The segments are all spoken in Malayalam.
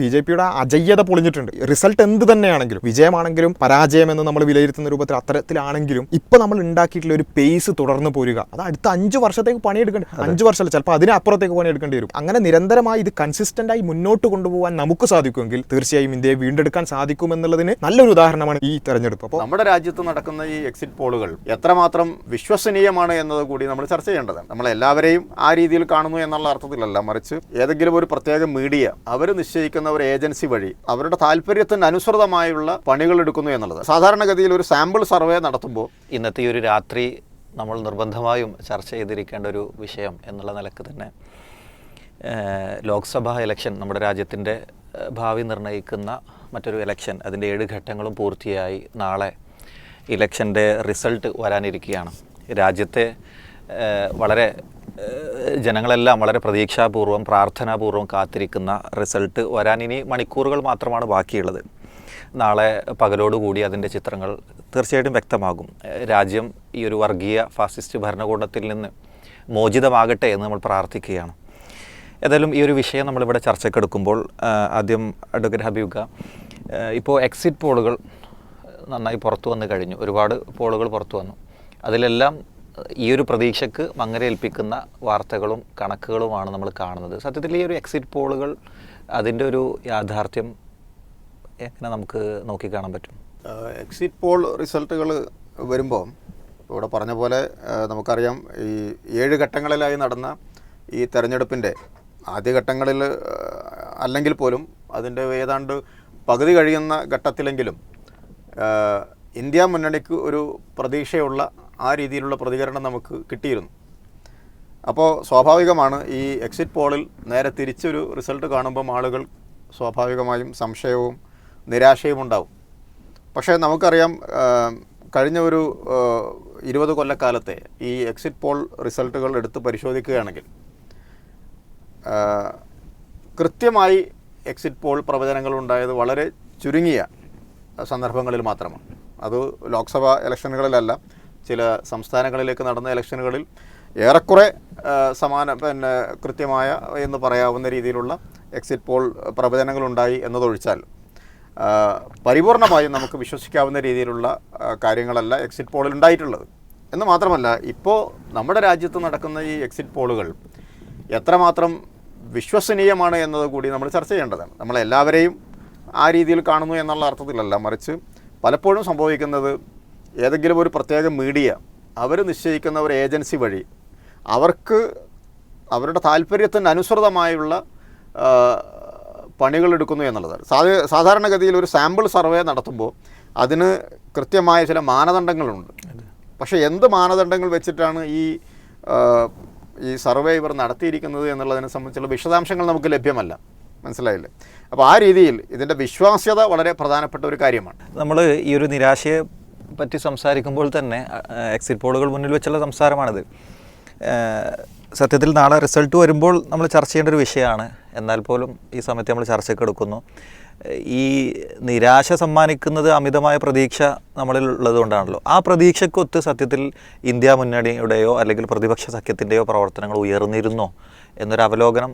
ബി ജെ പിയുടെ അജയ്യത പൊളിഞ്ഞിട്ടുണ്ട്. റിസൾട്ട് എന്ത് തന്നെയാണെങ്കിലും വിജയമാണെങ്കിലും പരാജയം എന്ന് നമ്മൾ വിലയിരുത്തുന്ന രൂപത്തിൽ അത്തരത്തിലാണെങ്കിലും ഇപ്പൊ നമ്മൾ ഉണ്ടാക്കിയിട്ടുള്ള ഒരു പേസ് തുടർന്ന് പോരുക. അത് അടുത്ത അഞ്ച് വർഷത്തേക്ക് പണിയെടുക്കേണ്ടി അഞ്ച് വർഷമല്ല ചിലപ്പോൾ അതിനപ്പുറത്തേക്ക് പണിയെടുക്കേണ്ടി വരും. അങ്ങനെ നിരന്തരമായി ഇത് കൺസിസ്റ്റന്റ് ആയി മുന്നോട്ട് കൊണ്ടുപോകാൻ നമുക്ക് സാധിക്കുമെങ്കിൽ തീർച്ചയായും ഇന്ത്യയെ വീണ്ടെടുക്കാൻ സാധിക്കും എന്നുള്ളതിന് നല്ലൊരു ഉദാഹരണമാണ് ഈ തെരഞ്ഞെടുപ്പ്. അപ്പോൾ നമ്മുടെ രാജ്യത്ത് നടക്കുന്ന ഈ എക്സിറ്റ് പോളുകൾ എത്രമാത്രം വിശ്വസനീയമാണ് എന്നത് കൂടി നമ്മൾ ചർച്ച ചെയ്യേണ്ടതാണ്. നമ്മൾ എല്ലാവരെയും ആ രീതിയിൽ കാണുന്നു എന്നുള്ള അർത്ഥത്തിലല്ല മറിച്ച് ഏതെങ്കിലും ഒരു പ്രത്യേക മീഡിയ അവർ നിശ്ചയിക്കുന്ന ഒരു ഏജൻസി വഴി അവരുടെ താല്പര്യത്തിന് അനുസൃതമായുള്ള പണികൾ എടുക്കുന്നു എന്നുള്ളത്. സാധാരണഗതിയിൽ ഒരു സാമ്പിൾ സർവേ നടത്തുമ്പോൾ ഇന്നത്തെ ഒരു രാത്രി നമ്മൾ നിർബന്ധമായും ചർച്ച ചെയ്തിരിക്കേണ്ട ഒരു വിഷയം എന്നുള്ള നിലയ്ക്ക് തന്നെ ലോക്സഭാ ഇലക്ഷൻ നമ്മുടെ രാജ്യത്തിന്റെ ഭാവി നിർണയിക്കുന്ന മറ്റൊരു ഇലക്ഷൻ അതിന്റെ ഏഴ് ഘട്ടങ്ങളും പൂർത്തിയായി നാളെ ഇലക്ഷന്റെ റിസൾട്ട് വരാനിരിക്കുകയാണ്. രാജ്യത്തെ വളരെ ജനങ്ങളെല്ലാം വളരെ പ്രതീക്ഷാപൂർവം പ്രാർത്ഥനാപൂർവം കാത്തിരിക്കുന്ന റിസൾട്ട് വരാൻ ഇനി മണിക്കൂറുകൾ മാത്രമാണ് ബാക്കിയുള്ളത്. നാളെ പകലോടുകൂടി അതിന്റെ ചിത്രങ്ങൾ തീർച്ചയായിട്ടും വ്യക്തമാകും. രാജ്യം ഈ ഒരു വർഗീയ ഫാസിസ്റ്റ് ഭരണകൂടത്തിൽ നിന്ന് മോചിതമാകട്ടെ എന്ന് നമ്മൾ പ്രാർത്ഥിക്കുകയാണ്. ഏതായാലും ഈ ഒരു വിഷയം നമ്മളിവിടെ ചർച്ചയ്ക്കെടുക്കുമ്പോൾ ആഹ് ആദ്യം അഡ്വക്കേറ്റ് ഹബീബ് ഇപ്പോൾ എക്സിറ്റ് പോളുകൾ നന്നായി പുറത്തു വന്നു കഴിഞ്ഞു. ഒരുപാട് പോളുകൾ പുറത്തു വന്നു. അതിലെല്ലാം ഈ ഒരു പ്രതീക്ഷയ്ക്ക് മങ്ങരേൽപ്പിക്കുന്ന വാർത്തകളും കണക്കുകളുമാണ് നമ്മൾ കാണുന്നത്. സത്യത്തിൽ ഈ ഒരു എക്സിറ്റ് പോളുകൾ അതിന്റെ ഒരു യാഥാർത്ഥ്യം എങ്ങനെ നമുക്ക് നോക്കി കാണാൻ പറ്റും? എക്സിറ്റ് പോൾ റിസൾട്ടുകൾ വരുമ്പോൾ ഇവിടെ പറഞ്ഞ പോലെ നമുക്കറിയാം ഈ ഏഴ് ഘട്ടങ്ങളിലായി നടന്ന ഈ തെരഞ്ഞെടുപ്പിന്റെ ആദ്യഘട്ടങ്ങളിൽ അല്ലെങ്കിൽ പോലും അതിന്റെ ഏതാണ്ട് പകുതി കഴിയുന്ന ഘട്ടത്തിലെങ്കിലും ഇന്ത്യ മുന്നണിക്ക് ഒരു പ്രതീക്ഷയുള്ള ആ രീതിയിലുള്ള പ്രതികരണം നമുക്ക് കിട്ടിയിരുന്നു. അപ്പോൾ സ്വാഭാവികമാണ് ഈ എക്സിറ്റ് പോളിൽ നേരെ തിരിച്ചൊരു റിസൾട്ട് കാണുമ്പം ആളുകൾ സ്വാഭാവികമായും സംശയവും നിരാശയും ഉണ്ടാവും. പക്ഷേ നമുക്കറിയാം കഴിഞ്ഞ ഒരു ഇരുപത് കൊല്ലക്കാലത്തെ ഈ എക്സിറ്റ് പോൾ റിസൾട്ടുകൾ എടുത്ത് പരിശോധിക്കുകയാണെങ്കിൽ കൃത്യമായി എക്സിറ്റ് പോൾ പ്രവചനങ്ങൾ ഉണ്ടായത് വളരെ ചുരുങ്ങിയ സന്ദർഭങ്ങളിൽ മാത്രമാണ്. അത് ലോക്സഭാ ഇലക്ഷനുകളിലല്ല ചില സംസ്ഥാനങ്ങളിലേക്ക് നടന്ന ഇലക്ഷനുകളിൽ ഏറെക്കുറെ സമാന പിന്നെ കൃത്യമായ എന്ന് പറയാവുന്ന രീതിയിലുള്ള എക്സിറ്റ് പോൾ പ്രവചനങ്ങളുണ്ടായി എന്നതൊഴിച്ചാൽ പരിപൂർണമായും നമുക്ക് വിശ്വസിക്കാവുന്ന രീതിയിലുള്ള കാര്യങ്ങളല്ല എക്സിറ്റ് പോളിൽ ഉണ്ടായിട്ടുള്ളത്. എന്ന് മാത്രമല്ല ഇപ്പോൾ നമ്മുടെ രാജ്യത്ത് നടക്കുന്ന ഈ എക്സിറ്റ് പോളുകൾ എത്രമാത്രം വിശ്വസനീയമാണ് എന്നത് കൂടി നമ്മൾ ചർച്ച ചെയ്യേണ്ടതാണ്. നമ്മളെല്ലാവരെയും ആ രീതിയിൽ കാണുന്നു എന്നുള്ള അർത്ഥത്തിലല്ല മറിച്ച് പലപ്പോഴും സംഭവിക്കുന്നത് ഏതെങ്കിലും ഒരു പ്രത്യേക മീഡിയ അവർ നിശ്ചയിക്കുന്ന ഒരു ഏജൻസി വഴി അവർക്ക് അവരുടെ താല്പര്യത്തിന് അനുസൃതമായുള്ള പണികൾ എടുക്കുന്നു എന്നുള്ളതാണ് സാധ സാധാരണഗതിയിൽ ഒരു സാമ്പിൾ സർവേ നടത്തുമ്പോൾ അതിന് കൃത്യമായ ചില മാനദണ്ഡങ്ങളുണ്ട്. പക്ഷേ എന്ത് മാനദണ്ഡങ്ങൾ വെച്ചിട്ടാണ് ഈ ഈ സർവേ ഇവർ നടത്തിയിരിക്കുന്നത് എന്നുള്ളതിനെ സംബന്ധിച്ചുള്ള വിശദാംശങ്ങൾ നമുക്ക് ലഭ്യമല്ല. മനസ്സിലായില്ലേ? അപ്പോൾ ആ രീതിയിൽ ഇതിന്റെ വിശ്വാസ്യത വളരെ പ്രധാനപ്പെട്ട ഒരു കാര്യമാണ്. നമ്മൾ ഈ ഒരു നിരാശയെ പറ്റി സംസാരിക്കുമ്പോൾ തന്നെ എക്സിറ്റ് പോളുകൾ മുന്നിൽ വെച്ചുള്ള സംസാരമാണിത്. സത്യത്തിൽ നാളെ റിസൾട്ട് വരുമ്പോൾ നമ്മൾ ചർച്ച ചെയ്യേണ്ട ഒരു വിഷയമാണ്. എന്നാൽ പോലും ഈ സമയത്ത് നമ്മൾ ചർച്ചയ്ക്ക് എടുക്കുന്നു. ഈ നിരാശ സമ്മാനിക്കുന്നത് അമിതമായ പ്രതീക്ഷ നമ്മളിൽ ഉള്ളതുകൊണ്ടാണല്ലോ. ആ പ്രതീക്ഷയ്ക്കൊത്ത് സത്യത്തിൽ ഇന്ത്യ മുന്നണിയുടെയോ അല്ലെങ്കിൽ പ്രതിപക്ഷ സഖ്യത്തിന്റെയോ പ്രവർത്തനങ്ങൾ ഉയർന്നിരുന്നോ എന്നൊരു അവലോകനം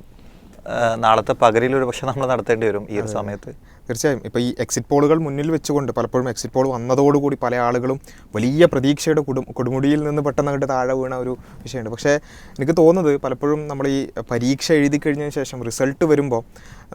നാളത്തെ പകലിൽ ഒരു പക്ഷേ നമ്മൾ നടത്തേണ്ടി വരും ഈ ഒരു സമയത്ത്. തീർച്ചയായും. ഇപ്പോൾ ഈ എക്സിറ്റ് പോളുകൾ മുന്നിൽ വെച്ചുകൊണ്ട് പലപ്പോഴും എക്സിറ്റ് പോൾ വന്നതോടുകൂടി പല ആളുകളും വലിയ പ്രതീക്ഷയുടെ കുടും കൊടുമുടിയിൽ നിന്ന് പെട്ടെന്ന് അങ്ങോട്ട് താഴെ വീണ ഒരു വിഷയമുണ്ട്. പക്ഷേ എനിക്ക് തോന്നുന്നത് പലപ്പോഴും നമ്മൾ ഈ പരീക്ഷ എഴുതി കഴിഞ്ഞതിന് ശേഷം റിസൾട്ട് വരുമ്പോൾ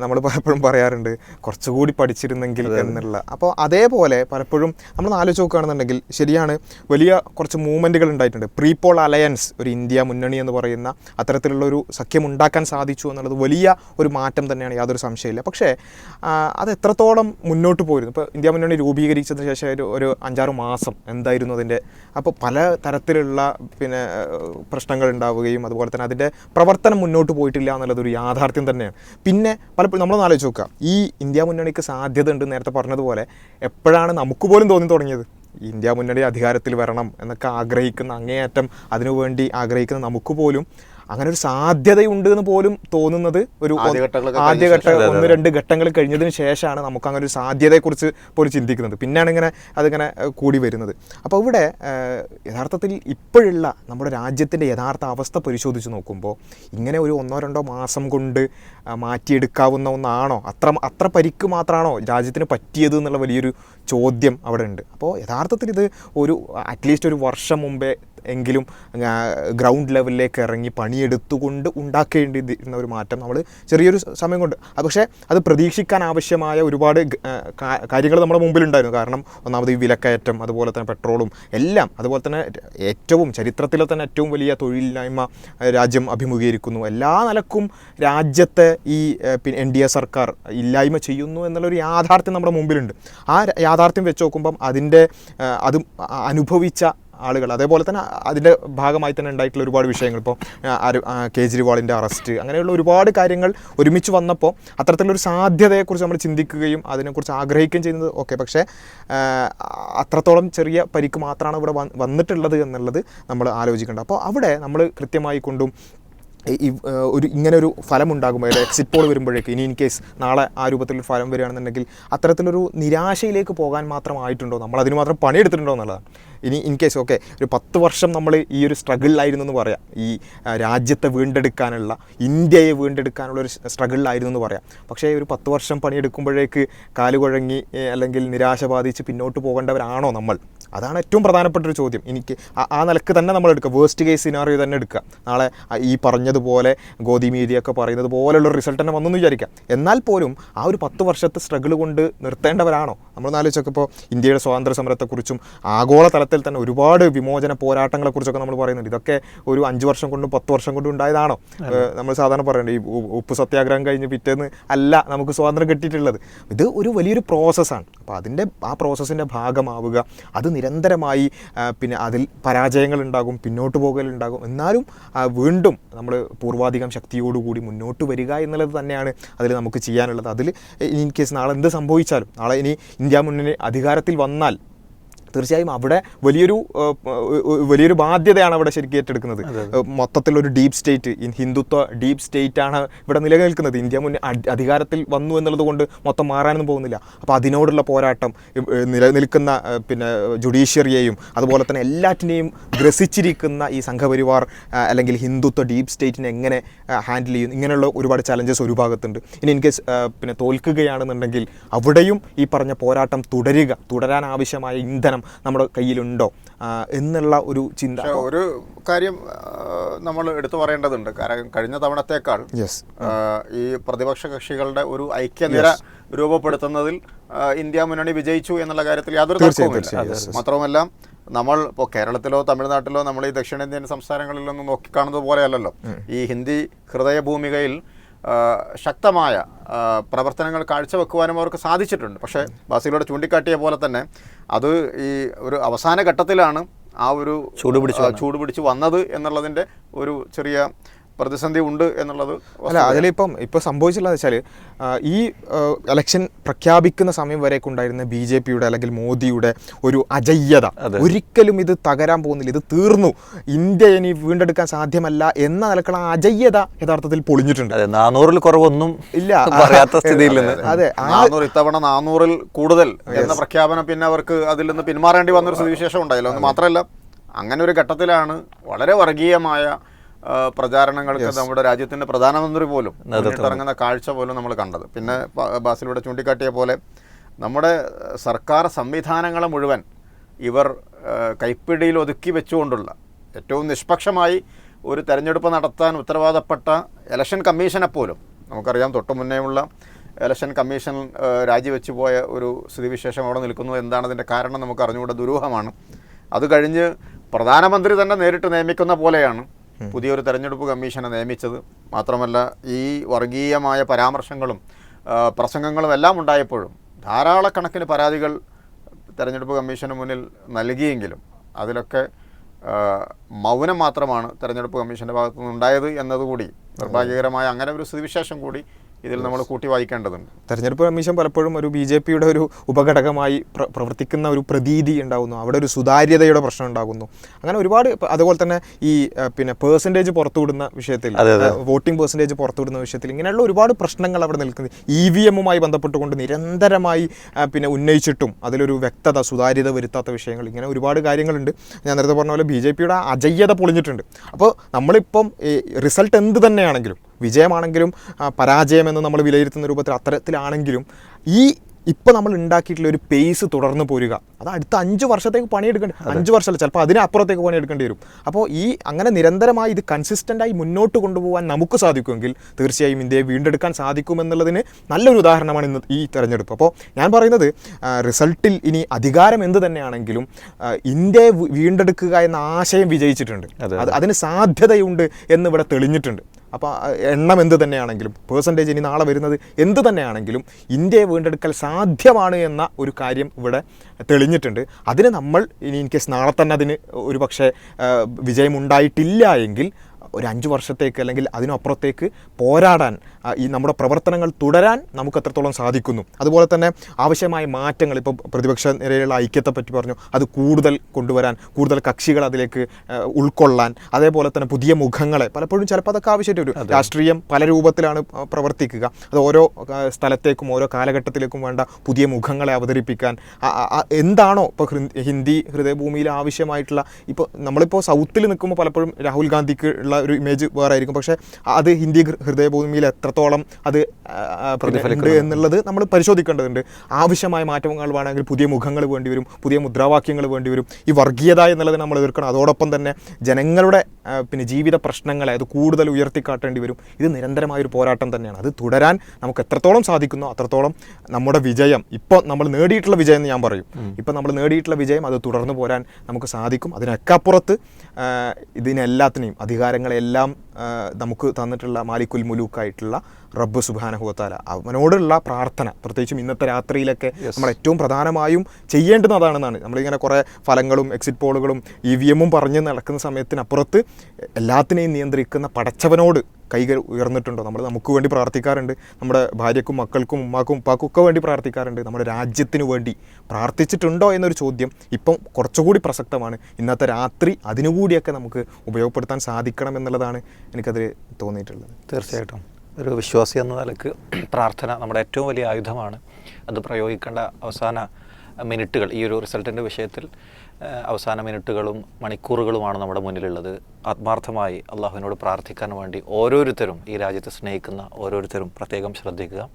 നമ്മൾ പലപ്പോഴും പറയാറുണ്ട് കുറച്ചുകൂടി പഠിച്ചിരുന്നെങ്കിൽ എന്നുള്ള. അപ്പോൾ അതേപോലെ പലപ്പോഴും നമ്മൾ ആലോചിച്ച് നോക്കുകയാണെന്നുണ്ടെങ്കിൽ ശരിയാണ് വലിയ കുറച്ച് മൂവ്മെന്റുകൾ ഉണ്ടായിട്ടുണ്ട്. പ്രീപോൾ അലയൻസ് ഒരു ഇന്ത്യ മുന്നണി എന്ന് പറയുന്ന അത്തരത്തിലുള്ള ഒരു സഖ്യം ഉണ്ടാക്കാൻ സാധിച്ചു എന്നുള്ളത് വലിയ ഒരു മാറ്റം തന്നെയാണ് യാതൊരു സംശയമില്ല പക്ഷേ അത് എത്രത്തോളം മുന്നോട്ട് പോയിരുന്നു? ഇപ്പോൾ ഇന്ത്യ മുന്നണി രൂപീകരിച്ചതിന് ശേഷം ഒരു ഒരു അഞ്ചാറ് മാസം എന്തായിരുന്നു അതിന്റെ? അപ്പോൾ പല തരത്തിലുള്ള പിന്നെ പ്രശ്നങ്ങൾ ഉണ്ടാവുകയും അതുപോലെ തന്നെ അതിന്റെ പ്രവർത്തനം മുന്നോട്ട് പോയിട്ടില്ല എന്നുള്ളതൊരു യാഥാർത്ഥ്യം തന്നെയാണ്. പിന്നെ പലപ്പോഴും നമ്മളൊന്ന് ആലോചിച്ച് നോക്കുക ഈ ഇന്ത്യ മുന്നണിക്ക് സാധ്യത ഉണ്ട് നേരത്തെ പറഞ്ഞതുപോലെ എപ്പോഴാണ് നമുക്ക് പോലും തോന്നി തുടങ്ങിയത്? ഇന്ത്യ മുന്നണി അധികാരത്തിൽ വരണം എന്നൊക്കെ ആഗ്രഹിക്കുന്ന അങ്ങേയറ്റം അതിനുവേണ്ടി ആഗ്രഹിക്കുന്ന നമുക്ക് പോലും അങ്ങനെ ഒരു സാധ്യതയുണ്ട് എന്ന് പോലും തോന്നുന്നത് ഒരു ആദ്യഘട്ട ഒന്ന് രണ്ട് ഘട്ടങ്ങൾ കഴിഞ്ഞതിന് ശേഷമാണ് നമുക്ക് അങ്ങനെ ഒരു സാധ്യതയെക്കുറിച്ച് പോലും ചിന്തിക്കുന്നത്. പിന്നെയാണ് ഇങ്ങനെ അതിങ്ങനെ കൂടി വരുന്നത്. അപ്പോൾ ഇവിടെ യഥാർത്ഥത്തിൽ ഇപ്പോഴുള്ള നമ്മുടെ രാജ്യത്തിന്റെ യഥാർത്ഥ അവസ്ഥ പരിശോധിച്ച് നോക്കുമ്പോൾ ഇങ്ങനെ ഒരു ഒന്നോ രണ്ടോ മാസം കൊണ്ട് മാറ്റിയെടുക്കാവുന്ന ഒന്നാണോ? അത്ര അത്ര പരിക്ക് മാത്രമാണോ രാജ്യത്തിന് പറ്റിയത് എന്നുള്ള വലിയൊരു ചോദ്യം അവിടെ ഉണ്ട് അപ്പോൾ യഥാർത്ഥത്തിൽ ഇത് ഒരു അറ്റ്ലീസ്റ്റ് ഒരു വർഷം മുമ്പേ എങ്കിലും ഗ്രൗണ്ട് ലെവലിലേക്ക് ഇറങ്ങി പണിയെടുത്തുകൊണ്ട് ഉണ്ടാക്കേണ്ടിയിരുന്ന ഒരു മാറ്റം നമ്മൾ ചെറിയൊരു സമയം കൊണ്ട്. പക്ഷേ അത് പ്രതീക്ഷിക്കാൻ ആവശ്യമായ ഒരുപാട് കാര്യങ്ങൾ നമ്മുടെ മുമ്പിലുണ്ടായിരുന്നു. കാരണം ഒന്നാമത് ഈ വിലക്കയറ്റം അതുപോലെ തന്നെ പെട്രോളും എല്ലാം അതുപോലെ തന്നെ ഏറ്റവും ചരിത്രത്തിലെ തന്നെ ഏറ്റവും വലിയ തൊഴിലില്ലായ്മ രാജ്യം അഭിമുഖീകരിക്കുന്നു. എല്ലാ നിലക്കും രാജ്യത്തെ ഈ എൻ ഡി എ സർക്കാർ ഇല്ലായ്മ ചെയ്യുന്നു എന്നുള്ളൊരു യാഥാർത്ഥ്യം നമ്മുടെ മുമ്പിലുണ്ട്. ആ യാഥാർത്ഥ്യം വെച്ച് നോക്കുമ്പം അതിന്റെ അത് അനുഭവിച്ച ആളുകൾ അതേപോലെ തന്നെ അതിന്റെ ഭാഗമായി തന്നെ ഉണ്ടായിട്ടുള്ള ഒരുപാട് വിഷയങ്ങൾ. ഇപ്പോൾ കേജ്രിവാളിന്റെ അറസ്റ്റ് അങ്ങനെയുള്ള ഒരുപാട് കാര്യങ്ങൾ ഒരുമിച്ച് വന്നപ്പോൾ അത്തരത്തിലൊരു സാധ്യതയെക്കുറിച്ച് നമ്മൾ ചിന്തിക്കുകയും അതിനെക്കുറിച്ച് ആഗ്രഹിക്കുകയും ചെയ്യുന്നത് ഓക്കെ പക്ഷേ അത്രത്തോളം ചെറിയ പരിക്ക് മാത്രമാണ് ഇവിടെ വന്ന് വന്നിട്ടുള്ളത് എന്നുള്ളത് നമ്മൾ ആലോചിക്കേണ്ടത്. അപ്പോൾ അവിടെ നമ്മൾ കൃത്യമായി കൊണ്ടും ഒരു ഇങ്ങനെ ഒരു ഫലം ഉണ്ടാകുമ്പോൾ എക്സിറ്റ് പോൾ വരുമ്പോഴേക്ക് ഇനി ഇൻ കേസ് നാളെ ആ രൂപത്തിലൊരു ഫലം വരികയാണെന്നുണ്ടെങ്കിൽ അത്തരത്തിലൊരു നിരാശയിലേക്ക് പോകാൻ മാത്രം ആയിട്ടുണ്ടോ നമ്മൾ അതിന് മാത്രം പണിയെടുത്തിട്ടുണ്ടോ എന്നുള്ളതാണ്. ഇനി ഇൻ കേസ് ഓക്കെ ഒരു പത്ത് വർഷം നമ്മൾ ഈ ഒരു സ്ട്രഗിളിലായിരുന്നു എന്ന് പറയാം. ഈ രാജ്യത്തെ വീണ്ടെടുക്കാനുള്ള ഇന്ത്യയെ വീണ്ടെടുക്കാനുള്ള ഒരു സ്ട്രഗിളിലായിരുന്നു എന്ന് പറയാം. പക്ഷേ ഒരു പത്ത് വർഷം പണിയെടുക്കുമ്പോഴേക്ക് കാലുകുഴങ്ങി അല്ലെങ്കിൽ നിരാശ ബാധിച്ച് പിന്നോട്ട് പോകേണ്ടവരാണോ നമ്മൾ? അതാണ് ഏറ്റവും പ്രധാനപ്പെട്ട ഒരു ചോദ്യം. എനിക്ക് ആ- നിലയ്ക്ക് തന്നെ നമ്മൾ എടുക്കുക. വേസ്റ്റ് കേസ് സിനാറിയോ തന്നെ എടുക്കുക. നാളെ ഈ പറഞ്ഞതുപോലെ ഗോതി മീതിയൊക്കെ പറയുന്നത് പോലെയുള്ള റിസൾട്ട് തന്നെ വന്നെന്ന് വിചാരിക്കാം എന്നാൽ പോലും ആ ഒരു പത്ത് വർഷത്തെ സ്ട്രഗിൾ കൊണ്ട് നിർത്തേണ്ടവരാണോ? നമ്മൾ ആലോചിച്ചൊക്കെ ഇപ്പോൾ ഇന്ത്യയുടെ സ്വാതന്ത്ര്യ സമരത്തെക്കുറിച്ചും ആഗോള തലത്തിൽ തന്നെ ഒരുപാട് വിമോചന പോരാട്ടങ്ങളെക്കുറിച്ചൊക്കെ നമ്മൾ പറയുന്നുണ്ട്. ഇതൊക്കെ ഒരു അഞ്ച് വർഷം കൊണ്ടും പത്ത് വർഷം കൊണ്ടും ഉണ്ടായതാണോ? നമ്മൾ സാധാരണ പറയുന്നത് ഈ ഉപ്പ് സത്യാഗ്രഹം കഴിഞ്ഞ് പിറ്റേന്ന് അല്ല നമുക്ക് സ്വാതന്ത്ര്യം കിട്ടിയിട്ടുള്ളത്. ഇത് ഒരു വലിയൊരു പ്രോസസ്സാണ് അപ്പോൾ അതിന്റെ ആ പ്രോസസ്സിന്റെ ഭാഗമാവുക അത് നിരന്തരമായി പിന്നെ അതിൽ പരാജയങ്ങളുണ്ടാകും പിന്നോട്ട് പോകലുണ്ടാകും. എന്നാലും വീണ്ടും നമ്മൾ പൂർവാധികം ശക്തിയോടുകൂടി മുന്നോട്ട് വരിക എന്നുള്ളത് തന്നെയാണ് അതിൽ നമുക്ക് ചെയ്യാനുള്ളത്. അതിൽ ഇൻ കേസ് നാളെ എന്ത് സംഭവിച്ചാലും നാളെ ഇനി ഇന്ത്യ മുന്നണി അധികാരത്തിൽ വന്നാൽ തീർച്ചയായും അവിടെ വലിയൊരു വലിയൊരു ബാധ്യതയാണ് അവിടെ ശരിക്കും ഏറ്റെടുക്കുന്നത്. മൊത്തത്തിലൊരു deep state Hindutva deep state ആണ് ഇവിടെ നിലനിൽക്കുന്നത്. ഇന്ത്യ മുൻ അധികാരത്തിൽ വന്നു എന്നുള്ളത് കൊണ്ട് മൊത്തം മാറാനൊന്നും പോകുന്നില്ല. അപ്പോൾ അതിനോടുള്ള പോരാട്ടം നിലനിൽക്കുന്ന പിന്നെ ജുഡീഷ്യറിയെയും അതുപോലെ തന്നെ എല്ലാറ്റിനെയും ഗ്രസിച്ചിരിക്കുന്ന ഈ സംഘപരിവാർ അല്ലെങ്കിൽ ഹിന്ദുത്വ ഡീപ് സ്റ്റേറ്റിനെ എങ്ങനെ ഹാൻഡിൽ ചെയ്യും ഇങ്ങനെയുള്ള ഒരുപാട് ചലഞ്ചസ് ഒരു ഭാഗത്തുണ്ട്. ഇനി ഇൻ കേസ് പിന്നെ തോൽക്കുകയാണെന്നുണ്ടെങ്കിൽ അവിടെയും ഈ പറഞ്ഞ പോരാട്ടം തുടരുക. തുടരാൻ ആവശ്യമായ ഇന്ധനം നമ്മുടെ കയ്യിലുണ്ടോ? എന്നുള്ള ഒരു ചിന്ത. ഒരു കാര്യം നമ്മൾ എടുത്തു പറയേണ്ടതുണ്ട്. കാരണം കഴിഞ്ഞ തവണത്തേക്കാൾ ഈ പ്രതിപക്ഷ കക്ഷികളുടെ ഒരു ഐക്യനിര രൂപപ്പെടുത്തുന്നതിൽ ഇന്ത്യ മുന്നണി വിജയിച്ചു എന്നുള്ള കാര്യത്തിൽ യാതൊരു തർക്കവുമില്ല. മാത്രവുമല്ല നമ്മൾ ഇപ്പോൾ കേരളത്തിലോ തമിഴ്നാട്ടിലോ നമ്മൾ ഈ ദക്ഷിണേന്ത്യൻ സംസ്ഥാനങ്ങളിലൊന്നും നോക്കിക്കാണുന്നത് പോലെയല്ലല്ലോ. ഈ ഹിന്ദി ഹൃദയഭൂമികയിൽ ശക്തമായ പ്രവർത്തനങ്ങൾ കാഴ്ചവെക്കുവാനും അവർക്ക് സാധിച്ചിട്ടുണ്ട്. പക്ഷേ ബാസിലൂടെ ചൂണ്ടിക്കാട്ടിയ പോലെ തന്നെ അത് ഈ ഒരു അവസാന ഘട്ടത്തിലാണ് ആ ഒരു ചൂടുപിടിച്ച് ചൂടുപിടിച്ച് ചൂട് പിടിച്ച് വന്നത് എന്നുള്ളതിന്റെ ഒരു ചെറിയ പ്രതിസന്ധി ഉണ്ട് എന്നുള്ളത് അല്ല അതിലിപ്പം ഇപ്പോൾ സംഭവിച്ചിട്ടുള്ളത് വെച്ചാൽ ഈ ഇലക്ഷൻ പ്രഖ്യാപിക്കുന്ന സമയം വരെയൊക്കെ ഉണ്ടായിരുന്ന ബി ജെ പിയുടെ അല്ലെങ്കിൽ മോദിയുടെ ഒരു അജയ്യത ഒരിക്കലും ഇത് തകരാൻ പോകുന്നില്ല. ഇത് തീർന്നു. ഇന്ത്യ ഇനി വീണ്ടെടുക്കാൻ സാധ്യമല്ല എന്ന നിലക്കുള്ള അജയ്യത യഥാർത്ഥത്തിൽ പൊളിഞ്ഞിട്ടുണ്ട്. അതെ നാനൂറിൽ കുറവൊന്നും ഇല്ല. പറയാത്ത സ്ഥിതിയിൽ നിന്ന്. അതെ. നാനൂറ് ഇത്തവണ നാനൂറിൽ കൂടുതൽ എന്ന പ്രഖ്യാപനം പിന്നെ അവർക്ക് അതിൽ നിന്ന് പിന്മാറേണ്ടി വന്നൊരു സ്ഥിതിവിശേഷം ഉണ്ടായില്ല. മാത്രമല്ല അങ്ങനെ ഒരു ഘട്ടത്തിലാണ് വളരെ വർഗീയമായ പ്രചാരണങ്ങൾക്ക് നമ്മുടെ രാജ്യത്തിന്റെ പ്രധാനമന്ത്രി പോലും ഇറങ്ങുന്ന കാഴ്ച പോലും നമ്മൾ കണ്ടത്. പിന്നെ ബാസിലൂടെ ചൂണ്ടിക്കാട്ടിയ പോലെ നമ്മുടെ സർക്കാർ സംവിധാനങ്ങളെ മുഴുവൻ ഇവർ കൈപ്പിടിയിൽ ഒതുക്കി വെച്ചുകൊണ്ടുള്ള ഏറ്റവും നിഷ്പക്ഷമായി ഒരു തെരഞ്ഞെടുപ്പ് നടത്താൻ ഉത്തരവാദപ്പെട്ട ഇലക്ഷൻ കമ്മീഷനെ പോലും നമുക്കറിയാം തൊട്ടു മുന്നേയുള്ള ഇലക്ഷൻ കമ്മീഷൻ രാജിവെച്ച് രാജിവെച്ചു പോയ ഒരു സ്ഥിതിവിശേഷം അവിടെ നിൽക്കുന്നു എന്താണ് അതിന്റെ കാരണം നമുക്ക് അറിഞ്ഞുകൂടെ. ദുരൂഹമാണ്. അത് കഴിഞ്ഞ് പ്രധാനമന്ത്രി തന്നെ നേരിട്ട് നിയമിക്കുന്ന പോലെയാണ്. പുതിയൊരു തെരഞ്ഞെടുപ്പ് കമ്മീഷനെ നിയമിച്ചത്. മാത്രമല്ല ഈ വർഗീയമായ പരാമർശങ്ങളും പ്രസംഗങ്ങളും എല്ലാം ഉണ്ടായപ്പോഴും ധാരാളക്കണക്കിന് പരാതികൾ തെരഞ്ഞെടുപ്പ് കമ്മീഷന് മുന്നിൽ നൽകിയെങ്കിലും അതിലൊക്കെ മൗനം മാത്രമാണ് തെരഞ്ഞെടുപ്പ് കമ്മീഷന്റെ ഭാഗത്തു എന്നതുകൂടി നിർഭാഗ്യകരമായ അങ്ങനെ ഒരു സ്ഥിതിവിശേഷം കൂടി ഇതിൽ നമ്മൾ കൂട്ടി വായിക്കേണ്ടതുണ്ട്. തെരഞ്ഞെടുപ്പ് കമ്മീഷൻ പലപ്പോഴും ഒരു ബി ജെ പിയുടെ ഒരു ഉപഘടകമായി പ്രവർത്തിക്കുന്ന ഒരു പ്രതീതി ഉണ്ടാകുന്നു അവിടെ ഒരു സുതാര്യതയുടെ പ്രശ്നം ഉണ്ടാകുന്നു. അങ്ങനെ ഒരുപാട് അതുപോലെ തന്നെ ഈ പിന്നെ പേഴ്സന്റേജ് പുറത്തുവിടുന്ന വിഷയത്തിൽ വോട്ടിംഗ് പേഴ്സന്റേജ് പുറത്തുവിടുന്ന വിഷയത്തിൽ ഇങ്ങനെയുള്ള ഒരുപാട് പ്രശ്നങ്ങൾ അവിടെ നിൽക്കുന്നത്. ഇ വി എമ്മുമായി ബന്ധപ്പെട്ടുകൊണ്ട് നിരന്തരമായി പിന്നെ ഉന്നയിച്ചിട്ടും അതിലൊരു വ്യക്തത സുതാര്യത വരുത്താത്ത വിഷയങ്ങൾ ഇങ്ങനെ ഒരുപാട് കാര്യങ്ങളുണ്ട്. ഞാൻ നേരത്തെ പറഞ്ഞ പോലെ ബി ജെ പിയുടെ അജയ്യത പൊളിഞ്ഞിട്ടുണ്ട്. അപ്പോൾ നമ്മളിപ്പം റിസൾട്ട് എന്ത് തന്നെയാണെങ്കിലും വിജയമാണെങ്കിലും പരാജയമെന്ന് നമ്മൾ വിലയിരുത്തുന്ന രൂപത്തിൽ അത്തരത്തിലാണെങ്കിലും ഈ ഇപ്പോൾ നമ്മൾ ഉണ്ടാക്കിയിട്ടുള്ള ഒരു പേസ് തുടർന്ന് പോരുക. അത് അടുത്ത അഞ്ച് വർഷത്തേക്ക് പണിയെടുക്കേണ്ടി അഞ്ച് വർഷമല്ല ചിലപ്പോൾ അതിനപ്പുറത്തേക്ക് പണിയെടുക്കേണ്ടി വരും. അപ്പോൾ ഈ അങ്ങനെ നിരന്തരമായി ഇത് കൺസിസ്റ്റന്റായി മുന്നോട്ട് കൊണ്ടുപോകാൻ നമുക്ക് സാധിക്കുമെങ്കിൽ തീർച്ചയായും ഇന്ത്യയെ വീണ്ടെടുക്കാൻ സാധിക്കുമെന്നുള്ളതിന് നല്ലൊരു ഉദാഹരണമാണ് ഇന്ന് ഈ തെരഞ്ഞെടുപ്പ്. അപ്പോൾ ഞാൻ പറയുന്നത് റിസൾട്ടിൽ ഇനി അധികാരം എന്ത് തന്നെയാണെങ്കിലും ഇന്ത്യയെ വീണ്ടെടുക്കുക എന്ന ആശയം വിജയിച്ചിട്ടുണ്ട്. അത് അതിന് സാധ്യതയുണ്ട് എന്നിവിടെ തെളിഞ്ഞിട്ടുണ്ട്. അപ്പോൾ എണ്ണം എന്ത് തന്നെയാണെങ്കിലും പേഴ്സന്റേജ് ഇനി നാളെ വരുന്നത് എന്ത് തന്നെയാണെങ്കിലും ഇന്ത്യയെ വീണ്ടെടുക്കൽ സാധ്യമാണ് എന്ന ഒരു കാര്യം ഇവിടെ തെളിഞ്ഞിട്ടുണ്ട്. അതിന് നമ്മൾ ഇനി ഇൻ കേസ് നാളെ തന്നെ അതിന് ഒരു പക്ഷേ വിജയമുണ്ടായിട്ടില്ല എങ്കിൽ ഒരു അഞ്ച് വർഷത്തേക്ക് അല്ലെങ്കിൽ അതിനപ്പുറത്തേക്ക് പോരാടാൻ ഈ നമ്മുടെ പ്രവർത്തനങ്ങൾ തുടരാൻ നമുക്ക് എത്രത്തോളം സാധിക്കുന്നു. അതുപോലെ തന്നെ ആവശ്യമായ മാറ്റങ്ങൾ ഇപ്പോൾ പ്രതിപക്ഷ നിരയിലുള്ള ഐക്യത്തെ പറ്റി പറഞ്ഞു അത് കൂടുതൽ കൊണ്ടുവരാൻ കൂടുതൽ കക്ഷികൾ അതിലേക്ക് ഉൾക്കൊള്ളാൻ അതേപോലെ തന്നെ പുതിയ മുഖങ്ങളെ പലപ്പോഴും ചിലപ്പോൾ അതൊക്കെ ആവശ്യമായിട്ട് വരും. രാഷ്ട്രീയം പല രൂപത്തിലാണ് പ്രവർത്തിക്കുക. അത് ഓരോ സ്ഥലത്തേക്കും ഓരോ കാലഘട്ടത്തിലേക്കും വേണ്ട പുതിയ മുഖങ്ങളെ അവതരിപ്പിക്കാൻ എന്താണോ ഇപ്പോൾ ഹിന്ദി ഹൃദയഭൂമിയിൽ ആവശ്യമായിട്ടുള്ള ഇപ്പോൾ നമ്മളിപ്പോൾ സൗത്തിൽ നിൽക്കുമ്പോൾ പലപ്പോഴും രാഹുൽ ഗാന്ധിക്ക് ഉള്ള ഒരു ഇമേജ് വേറെ ആയിരിക്കും പക്ഷേ അത് ഹിന്ദി ഹൃദയഭൂമിയിൽ എത്രത്തോളം അത് ഉണ്ട് എന്നുള്ളത് നമ്മൾ പരിശോധിക്കേണ്ടതുണ്ട്. ആവശ്യമായ മാറ്റങ്ങൾ വേണമെങ്കിൽ പുതിയ മുഖങ്ങൾ വേണ്ടി വരും പുതിയ മുദ്രാവാക്യങ്ങൾ വേണ്ടി വരും. ഈ വർഗീയത എന്നുള്ളത് നമ്മൾ എതിർക്കണം. അതോടൊപ്പം തന്നെ ജനങ്ങളുടെ പിന്നെ ജീവിത പ്രശ്നങ്ങളെ അത് കൂടുതൽ ഉയർത്തിക്കാട്ടേണ്ടി വരും. ഇത് നിരന്തരമായ ഒരു പോരാട്ടം തന്നെയാണ്. അത് തുടരാൻ നമുക്ക് എത്രത്തോളം സാധിക്കുന്നു അത്രത്തോളം നമ്മുടെ വിജയം ഇപ്പോൾ നമ്മൾ നേടിയിട്ടുള്ള വിജയം എന്ന് ഞാൻ പറയും. ഇപ്പോൾ നമ്മൾ നേടിയിട്ടുള്ള വിജയം അത് തുടർന്ന് പോരാൻ നമുക്ക് സാധിക്കും. അതിനൊക്കെ അപ്പുറത്ത് ഇതിനെല്ലാത്തിനെയും അധികാരങ്ങളെല്ലാം ആ, നമുക്ക് തന്നിട്ടുള്ള മാലിക്കുൽ മുലൂക്കായിട്ടുള്ള റബ്ബ് സുബാനഹുവത്താല അവനോടുള്ള പ്രാർത്ഥന പ്രത്യേകിച്ചും ഇന്നത്തെ രാത്രിയിലൊക്കെ നമ്മൾ ഏറ്റവും പ്രധാനമായും ചെയ്യേണ്ടുന്ന അതാണെന്നാണ്. നമ്മളിങ്ങനെ കുറേ ഫലങ്ങളും എക്സിറ്റ് പോളുകളും ഇ വി എമ്മും പറഞ്ഞ് നടക്കുന്ന സമയത്തിനപ്പുറത്ത് എല്ലാത്തിനെയും നിയന്ത്രിക്കുന്ന പടച്ചവനോട് കൈകൾ ഉയർന്നിട്ടുണ്ടോ? നമ്മൾ നമുക്ക് വേണ്ടി പ്രാർത്ഥിക്കാറുണ്ട്. നമ്മുടെ ഭാര്യക്കും മക്കൾക്കും ഉമ്മാക്കും ഉപ്പാക്കും ഒക്കെ വേണ്ടി പ്രാർത്ഥിക്കാറുണ്ട്. നമ്മുടെ രാജ്യത്തിന് വേണ്ടി പ്രാർത്ഥിച്ചിട്ടുണ്ടോ എന്നൊരു ചോദ്യം ഇപ്പം കുറച്ചുകൂടി പ്രസക്തമാണ്. ഇന്നത്തെ രാത്രി അതിനുകൂടിയൊക്കെ നമുക്ക് ഉപയോഗപ്പെടുത്താൻ സാധിക്കണം എന്നുള്ളതാണ് എനിക്കതിൽ തോന്നിയിട്ടുള്ളത്. തീർച്ചയായിട്ടും. ഒരു വിശ്വാസി എന്ന നിലയ്ക്ക് പ്രാർത്ഥന നമ്മുടെ ഏറ്റവും വലിയ ആയുധമാണ്. അത് പ്രയോഗിക്കേണ്ട അവസാന മിനിറ്റുകൾ ഈ ഒരു റിസൾട്ടിന്റെ വിഷയത്തിൽ അവസാന മിനിറ്റുകളും മണിക്കൂറുകളുമാണ് നമ്മുടെ മുന്നിലുള്ളത്. ആത്മാർത്ഥമായി അള്ളാഹുവിനോട് പ്രാർത്ഥിക്കാൻ വേണ്ടി ഓരോരുത്തരും ഈ രാജ്യത്തെ സ്നേഹിക്കുന്ന ഓരോരുത്തരും പ്രത്യേകം ശ്രദ്ധിക്കുക.